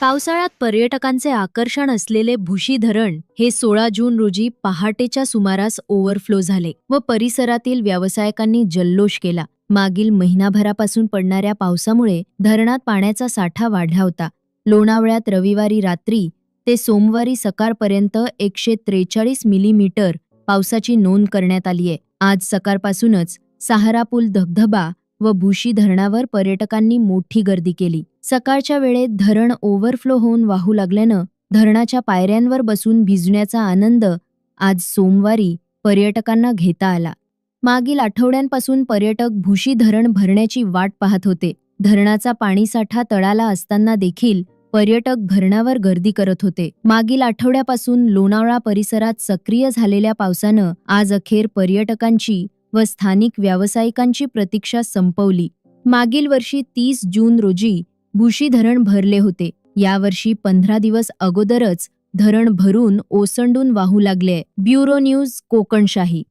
पावसाळ्यात पर्यटकांचे आकर्षण असलेले भुशी धरण हे सोळा जून रोजी पहाटेच्या सुमारास ओव्हरफ्लो झाले व परिसरातील व्यावसायिकांनी जल्लोष केला. मागील महिनाभरापासून पडणाऱ्या पावसामुळे धरणात पाण्याचा साठा वाढला होता. लोणावळ्यात रविवारी रात्री ते सोमवारी सकाळपर्यंत एकशे त्रेचाळीस मिलीमीटर पावसाची नोंद करण्यात आली आहे. आज सकाळपासूनच सहारा पूल धबधबा व भुशी धरणावर पर्यटकांनी मोठी गर्दी केली. सकाळच्या वेळेत धरण ओव्हरफ्लो होऊन वाहू लागल्यानं धरणाच्या पायऱ्यांवर बसून भिजण्याचा आनंद आज सोमवारी पर्यटकांना घेता आला. मागील आठवड्यांपासून पर्यटक भुशी धरण भरण्याची वाट पाहत होते. धरणाचा पाणीसाठा तळाला असताना देखील पर्यटक धरणावर गर्दी करत होते. मागील आठवड्यापासून लोणावळा परिसरात सक्रिय झालेल्या पावसानं आज अखेर पर्यटकांची व स्थानिक व्यावसायिकांची प्रतीक्षा संपवली. मागील वर्षी तीस जून रोजी भुशी धरण भरले होते. यावर्षी पंधरा दिवस अगोदरच धरण भरून ओसंडून वाहू लागले. Bureau news Kokanshahi.